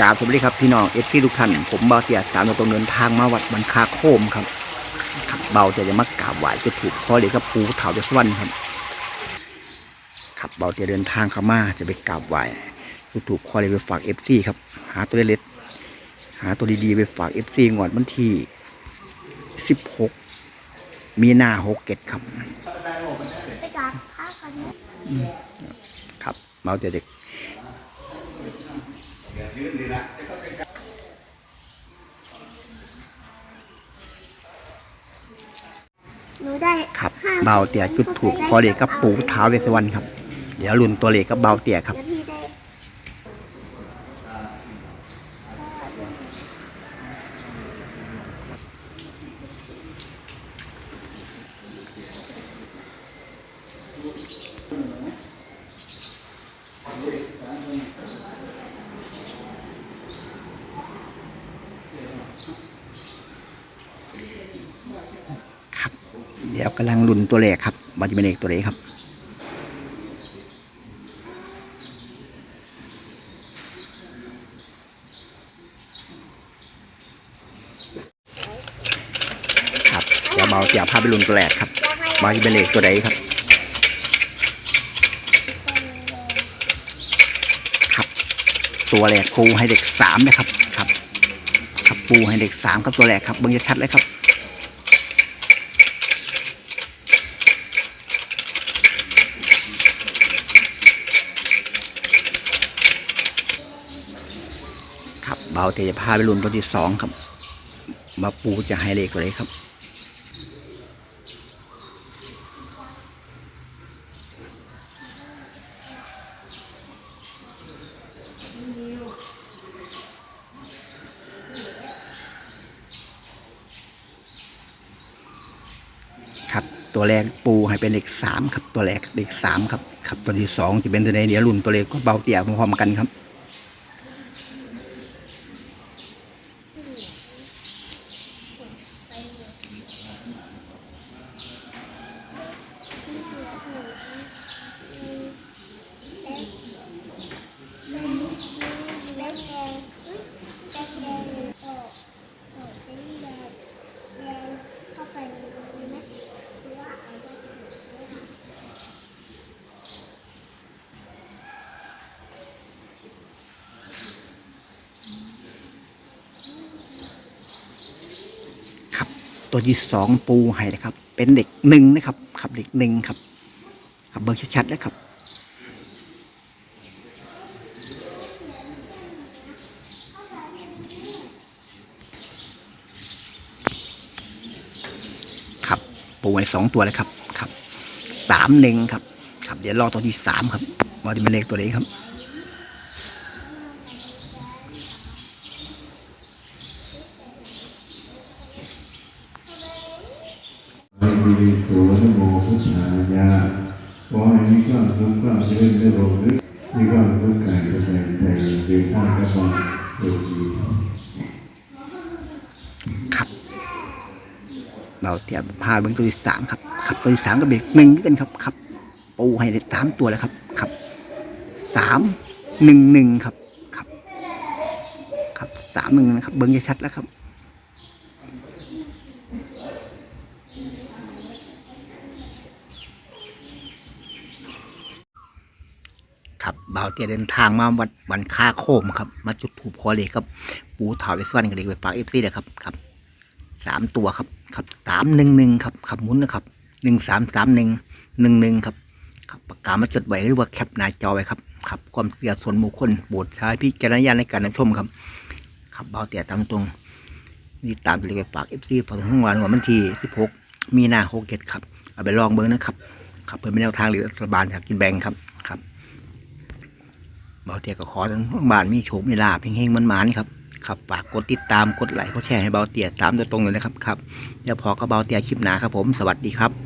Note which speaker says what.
Speaker 1: กราบสวัสดีครับพี่น้องเอฟซีทุกท่านผมเบาเตียสามตัวตรงเดินทางมาวัดบันคาโคมครับครับเบาเตียจะมากราบไหว้จะถูกพ่อเลยกับปูเถาเดสวรรณครับครับเบาเตียเดินทางเข้ามาจะไปกราบไหว้จะถูกพ่อเลยไปฝากเอฟซีครับหาตัวเล็กหาตัวดีๆไปฝากเอฟซีงวดวันที่สิบหกมีนาหกเกตครับ
Speaker 2: ไปกราบพระ ก่อนนะครับ
Speaker 1: เบาเตียเด็ก
Speaker 2: หนูได้
Speaker 1: ครับ
Speaker 2: ห้
Speaker 1: เบาเตียจุดถูกพ่อเลยกับปูเท้าเวสสวรรณครับ เดี๋ยวรุ่นตัวเลขกับเบาเตียครับ
Speaker 2: แล้วพี่ได้
Speaker 1: ครับ เดี๋ยวกำลังลุนตัวเลขครับมันจะเป็นเลขตัวเลขครับครับเดี๋ยวเบาเสียพาไปลุนตัวแรกครับมันจะเป็นเลขตัวใดครับครับตัวแรกปูให้เด็กสามนะครับครับครับปูให้เด็กสามครับตัวแรกครับเบิ่งจะชัดเลยครับ ครับเบาเตจะพาไปลุนตัวที่สองครับ มาปูจะให้เลขตัวไหนครับครับตัวแรกปูให้เป็นเลขสามครับตัวแรกเลขสามครับครับตัวที่สองจะเป็นตัวไหนเดี๋ยวลุ้นตัวเลขก็เบาเตี่ยพร้อมกันครับ
Speaker 2: เล็กแดงเล็กแดงออกออกเป็นแดงแดงเข้าไปในนี้นะหรือว่าเอาได้
Speaker 1: ครับ ตัวที่สองปูให้นะครับ เป็นเด็กหนึ่งนะครับครับเด็กหนึ่งครับครับเบิ่งชัดๆนะครับครับปูให้สองตัวเลยครับครับสามหนึ่งครับ ครับเดี๋ยวรอตัวที่สามครับว่าจะเป็นเลขตัวไหนครับ
Speaker 3: อะริโสนโมพุทธายะขอให้มีความสุขความเจริญในโลกนี้มีความสุขกายและใจใจโดยท่านกระทำโดยดี
Speaker 1: ครับ เราเทียบพาเบื้องตัวที่สามครับครับตัวที่สามก็เบรกหนึ่งกันครับครับปูให้ได้สามตัวแล้วครับครับสามหนึ่งหนึ่งครับ ครับ ครับสามหนึ่งนะครับ เบิ้งจะชัดแล้วครับ ครับบ่าวเตียเดินทางมาวัดวันค่าโคมครับ มาจุดถูกคอเลยครับ ปูถาวเวสวรรณกับเด็กไปฝากเอฟซีเลยครับครับสามตัวครับครับสามหนึ่งหนึ่งครับขับหมุนนะครับหนึ่งสามสามหนึ่งหนึ่งหนึ่งครับครับปากกามาจดไว้หรือว่าแคปหน้าจอไว้ครับครับความเสียส่วนบุคคลโปรดใช้พิจารณญาณในการรับชมครับ ครับบ่าวเตียตามตรงนี่ตามเลขไปฝากเอฟซีฝากทั้งวันวันที่สิบหกมีนาหกเจ็ดครับเอาไปลองเบิ้งนะครับ ครับเพื่อเป็นแนวทางหรือรัฐบาลจากกินแบงครับครับ เบาเตียก็ขอทั้งบ้านมีโฉมมีลาบเฮงๆมันหมานๆครับครับฝากกดติดตามกดไลค์กดแชร์ให้เบาเตียตามโดยตรงเลยนะครับครับเดี๋ยวพอก็เบาเตียคลิปหนาครับผมสวัสดีครับ